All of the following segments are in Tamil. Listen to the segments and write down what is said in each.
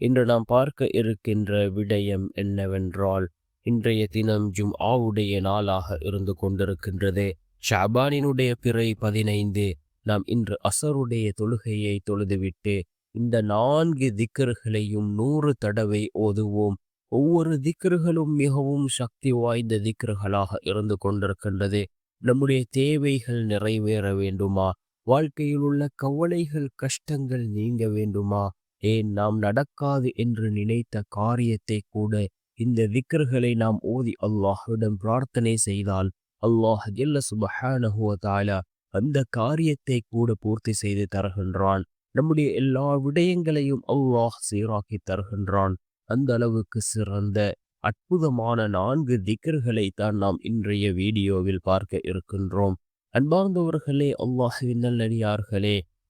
இன்று நாம் பார்க்க இருக்கின்ற விடயம் என்னவென்றால் இன்றைய தினம் ஜும் ஆவுடைய நாளாக இருந்து கொண்டிருக்கின்றது. ஷாபானினுடைய பிறை பதினைந்து நாம் இன்று அசருடைய தொழுகையை தொழுதுவிட்டு இந்த நான்கு திக்கர்களையும் நூறு தடவை ஓதுவோம். ஒவ்வொரு திக்கர்களும் மிகவும் சக்தி வாய்ந்த திக்கர்களாக இருந்து கொண்டிருக்கின்றது. நம்முடைய தேவைகள் நிறைவேற வேண்டுமா? வாழ்க்கையில் உள்ள கவலைகள் கஷ்டங்கள் நீங்க வேண்டுமா? ஏன் நாம் நடக்காது என்று நினைத்த காரியத்தை கூட இந்த விக்கர்களை நாம் ஓதி அல்லாஹ்விடம் பிரார்த்தனை செய்தால் அல்லாஹ் எல்ல சுபஹானஹுவதாலா அந்த காரியத்தை கூட பூர்த்தி செய்து தருகின்றான். நம்முடைய எல்லா விடயங்களையும் அல்லாஹ் சீராக்கி தருகின்றான். அந்த அளவுக்கு சிறந்த அற்புதமான நான்கு திக்கர்களை தான் நாம் இன்றைய வீடியோவில் பார்க்க இருக்கின்றோம். அன்பார்ந்தவர்களே அல்லாஹுவின் நல்லடியார்களே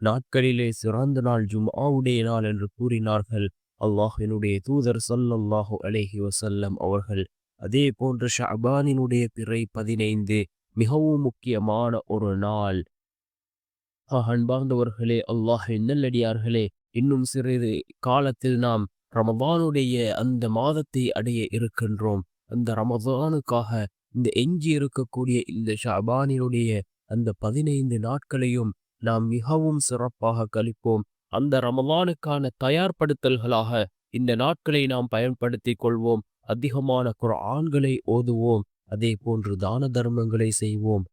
நாட்களிலே சிறந்த நாள் ஜும் ஆவுடைய நாள் என்று கூறினார்கள். அல்லாஹினுடைய தூதர் சொல்லல்லாஹு அலேஹி வசல்லம் அவர்கள். அதே போன்று ஷபானினுடைய பிறை பதினைந்து மிகவும் முக்கியமான ஒரு நாள். அன்பார்ந்தவர்களே அல்லாஹ் நல்லடியார்களே இன்னும் சிறிது காலத்தில் நாம் ரமதானுடைய அந்த மாதத்தை அடைய இருக்கின்றோம். அந்த ரமதானுக்காக இந்த எஞ்சி இருக்கக்கூடிய இந்த ஷபானினுடைய அந்த பதினைந்து நாட்களையும் நாம் மிகவும் சிறப்பாக கழிப்போம். அந்த ரமலானுக்கான தயார்படுத்தல்களாக இந்த நாட்களை நாம் பயன்படுத்தி கொள்வோம். அதிகமான குரான்களை ஓதுவோம். அதே போன்று தான தர்மங்களை செய்வோம்.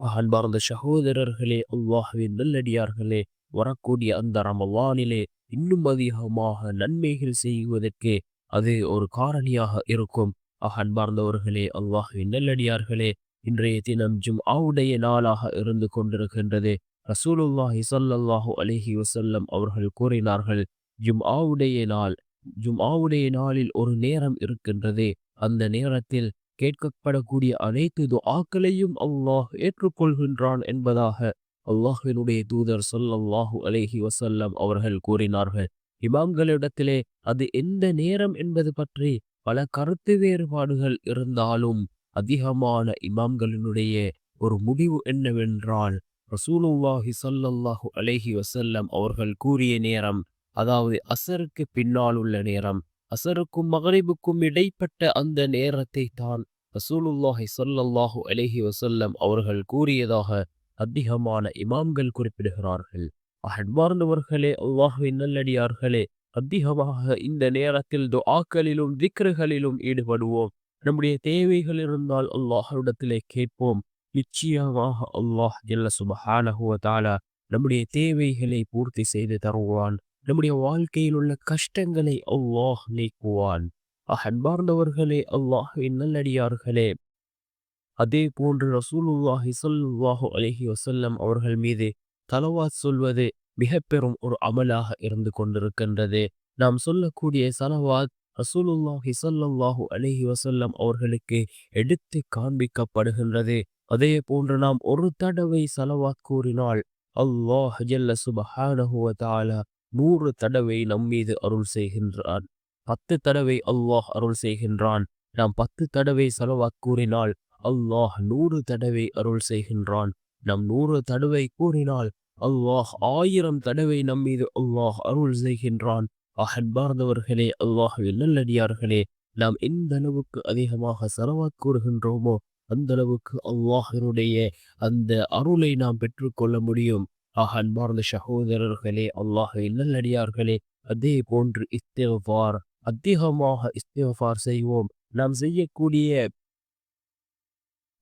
அன்பார்ந்த சகோதரர்களே அல்லாஹுவின் நல்லடியார்களே வரக்கூடிய அந்த ரமலானிலே இன்னும் அதிகமாக நன்மைகள் செய்வதற்கு அது ஒரு காரணியாக இருக்கும். அன்பார்ந்தவர்களே அல்லாஹுவின் நல்லடியார்களே இன்றைய தினம் ஜும் ஆவுடைய நாளாக இருந்து கொண்டிருக்கின்றது. ரசூலுல்லாஹி சல்லல்லாஹு அலஹி வசல்லம் அவர்கள் கூறினார்கள் ஜும் ஆவுடைய நாள் ஜும் ஆவுடைய நாளில் ஒரு நேரம் இருக்கின்றது. அந்த நேரத்தில் கேட்கப்படக்கூடிய அனைத்து துஆக்களையும் அல்லாஹ் ஏற்றுக்கொள்கின்றான் என்பதாக அல்லாஹினுடைய தூதர் சொல்லல்லாஹு அலேஹி வசல்லம் அவர்கள் கூறினார்கள். இமாம்களிடத்திலே அது எந்த நேரம் என்பது பற்றி பல கருத்து வேறுபாடுகள் இருந்தாலும் அதிகமான இமாம்களினுடைய ஒரு முடிவு என்னவென்றால் ரசூலுல்லாஹி சல்லல்லாஹு அலேஹி வசல்லம் அவர்கள் கூறிய நேரம் அதாவது அசருக்கு பின்னால் உள்ள நேரம் அசருக்கும் மகரிபுக்கும் இடைப்பட்ட அந்த நேரத்தை தான் ரசூலுல்லாஹி சல்லல்லாஹு அலேஹி வசல்லம் அவர்கள் கூறியதாக அதிகமான இமாம்கள் குறிப்பிடுகிறார்கள். அன்பார்ந்தவர்களே அல்லாஹுவின் நல்லடியார்களே அதிகமாக இந்த நேரத்தில் துஆக்களிலும் திக்ருகளிலும் ஈடுபடுவோம். நம்முடைய தேவைகள் இருந்தால் அல்லாஹரிடத்திலே கேட்போம். நிச்சயமாக அல்லாஹ் எல்ல சுபஹானஹுவ தாலா நம்முடைய தேவைகளை பூர்த்தி செய்து தருவான். நம்முடைய வாழ்க்கையில் உள்ள கஷ்டங்களை அல்லாஹ் நீக்குவான். அன்பார்ந்தவர்களே அல்லாஹின் நல்லடியார்களே. அதே போன்று ரசூலுல்லாஹி சொல்லுல்லாஹு அலஹி வசல்லம் அவர்கள் மீது தலவாத் சொல்வது மிக பெரும் ஒரு அமலாக இருந்து கொண்டிருக்கின்றது. நாம் சொல்லக்கூடிய சலவாத் ரசூலுல்லாஹி ஹிசல்லாஹு அலிஹி வசல்லம் அவர்களுக்கு எடுத்து காண்பிக்கப்படுகின்றது. அதே போன்று நாம் ஒரு தடவை செலவா கூறினால் அல்லாஹ் ஜல்ல சுபஹானஹுவ தாலா நூறு தடவை நம் மீது அருள் செய்கின்றான். பத்து தடவை அல்லாஹ் அருள் செய்கின்றான். நாம் பத்து தடவை செலவா கூறினால் அல்லாஹ் நூறு தடவை அருள் செய்கின்றான். நம் நூறு தடவை கூறினால் அல்லாஹ் ஆயிரம் தடவை நம் மீது அல்லாஹ் அருள் செய்கின்றான். அகன்பார்ந்தவர்களே அல்லாஹுவே நல்லடியார்களே நாம் எந்த அளவுக்கு அதிகமாக செலவா கூறுகின்றோமோ அந்த அளவுக்கு அல்லாஹினுடைய அந்த அருளை நாம் பெற்றுக்கொள்ள முடியும். ஆக அன்பார்ந்த சகோதரர்களே அல்லாஹை நல்லடியார்களே அதே போன்று இஸ்தேவார் அதிகமாக இஸ்தேவார் செய்வோம். நாம் செய்யக்கூடிய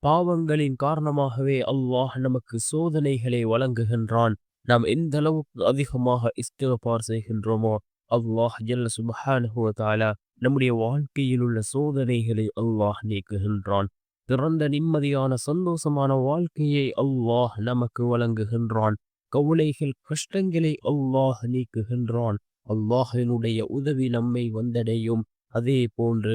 பாவங்களின் காரணமாகவே அல்லாஹ் நமக்கு சோதனைகளை வழங்குகின்றான். நாம் எந்த அளவுக்கு அதிகமாக இஸ்திஃபார் செய்கின்றோமோ அல்லாஹ் ஜல்ல சுபஹானஹு வ நம்முடைய வாழ்க்கையில் உள்ள சோதனைகளை அல்லாஹ் நீக்குகின்றான். திறந்த நிம்மதியான சந்தோஷமான வாழ்க்கையை அல்லாஹ் நமக்கு வழங்குகின்றான். கவலைகள் கஷ்டங்களை அல்லாஹ் நீக்குகின்றான். அல்லாஹினுடைய உதவி நம்மை வந்தடையும். அதே போன்று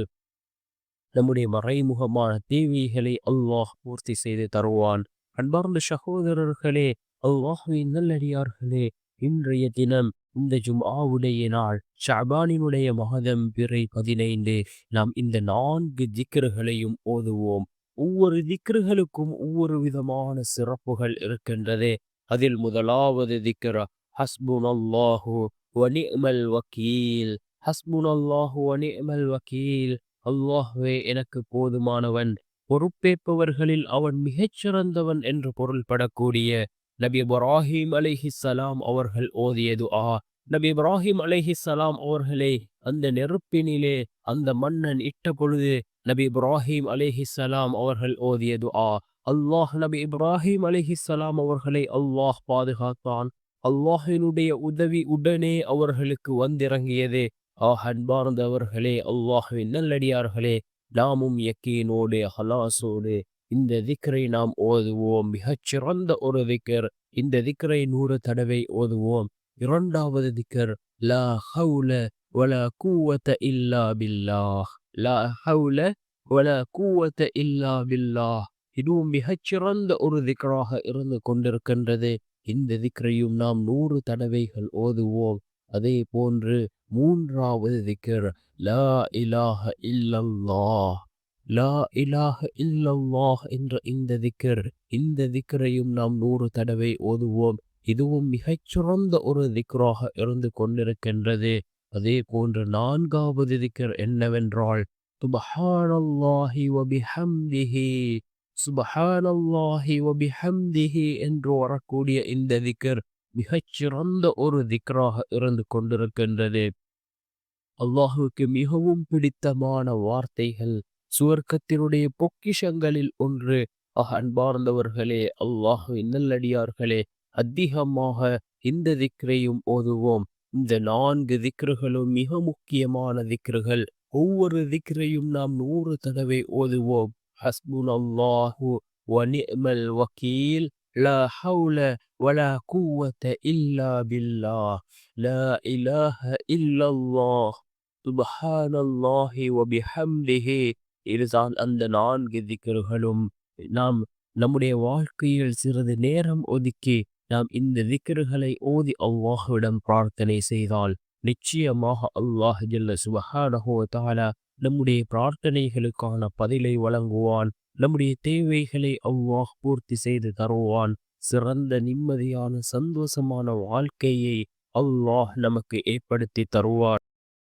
நம்முடைய மறைமுகமான தேவைகளை அல்லாஹ் பூர்த்தி செய்து தருவான். அன்பார்ந்த சகோதரர்களே அல்லாஹுவின் நல்லடியார்களே இன்றைய தினம் இந்த ஜும்ஆவுடைய நாள் ஷபானினுடைய மாதம் பிறை பதினைந்து நாம் இந்த நான்கு திக்கர்களையும் ஓதுவோம். ஒவ்வொரு திக்ருகளுக்கும் ஒவ்வொரு விதமான சிறப்புகள் இருக்கின்றது. அதில் முதலாவது திக்ர ஹஸ்புன் அல்லாஹு வனிமல் வக்கீல். ஹஸ்புன் அல்லாஹு வனிமல் வக்கீல். அல்லாஹுவே எனக்கு போதுமானவன். பொறுப்பேற்பவர்களில் அவன் மிகச்சிறந்தவன் என்று பொருள்படக்கூடிய நபி இப்ராஹிம் அலைஹிஸ்ஸலாம் அவர்கள் ஓதியது. ஆ நபி இப்ராஹிம் அலைஹிஸ்ஸலாம் அவர்களை அந்த நெருப்பினிலே அந்த மன்னன் இட்ட பொழுது நபி இப்ராஹிம் அலைஹிஸ்ஸலாம் அவர்கள் ஓதியது. ஆ அல்லாஹ் நபி இப்ராஹிம் அலைஹிஸ்ஸலாம் அவர்களை அல்லாஹ் பாதுகாத்தான். அல்லாஹினுடைய உதவி உடனே அவர்களுக்கு வந்திறங்கியது. ஆஹ் அன்பார்ந்தவர்களே அல்லாஹுவின் நல்லடியார்களே நாமும் யக்கீனோடு ஹலாசோடு இந்த திக்கரை நாம் ஓதுவோம். மிகச்சிறந்த ஒரு திக்கர். இந்த திக்கரை நூறு தடவை ஓதுவோம். இரண்டாவது திக்கர் லா ஹவுல வல கூவத்த இல்லா பில்லாஹ். லா ஹவுல வல கூவத்த இல்லா பில்லாஹ். இதுவும் மிகச்சிறந்த ஒரு திக்கராக இருந்து கொண்டிருக்கின்றது. இந்த திக்கரையும் நாம் நூறு தடவைகள் ஓதுவோம். அதே போன்று மூன்றாவது திக்கர் லா இலாஹ இல்லல்லாஹ். லா இலாஹ இல்லல்லாஹ் என்ற இந்த திக்கர் இந்த திக்கரையும் நாம் நூறு தடவை ஓதுவோம். இதுவும் மிகச்சிறந்த ஒரு திக்ராக இருந்து கொண்டிருக்கின்றது. அதே போன்று நான்காவது திக்கர் என்னவென்றால் சுபஹானல்லாஹி வபிஹம்திஹி சுபஹானல்லாஹி வபிஹம்திஹி என்று வரக்கூடிய இந்த திக்கர் மிகச்சிறந்த ஒரு திக்ராக இருந்து கொண்டிருக்கின்றது. அல்லாஹுக்கு மிகவும் பிடித்தமான வார்த்தைகள் சுவர்க்கத்தினுடைய பொக்கிஷங்களில் ஒன்று. அன்பார்ந்தவர்களே அல்லாஹுவின் நல்லடியார்களே அதிகமாக இந்த திக்ரையும் ஓதுவோம். இந்த நான்கு திக்ருகளும் மிக முக்கியமான திக்ருகள். ஒவ்வொரு திக்ரையும் நாம் நூறு தடவை ஓதுவோம். ஹஸ்புன் அல்லாஹு வனிமல் வக்கீல். லா ஹவுல வலா கூவத்த இல்லா பில்லா லா இலாஹ இல்லல்லாஹ். சுபஹானல்லாஹி வபிஹம்திஹி இதுதான் அந்த நான்கு திக்கர்களும் நாம் நம்முடைய வாழ்க்கையில் சிறிது நேரம் ஒதுக்கி நாம் இந்த திக்கர்களை ஓதி அவ்வாஹுவிடம் பிரார்த்தனை செய்தால் நிச்சயமாக அல்லாஹ் ஜல்ல சுபஹானஹு தாலா நம்முடைய பிரார்த்தனைகளுக்கான பதிலை வழங்குவான். நம்முடைய தேவைகளை அவ்வாஹ் பூர்த்தி செய்து தருவான். சிறந்த நிம்மதியான சந்தோஷமான வாழ்க்கையை அல்லாஹ் நமக்கு ஏற்படுத்தி தருவார்.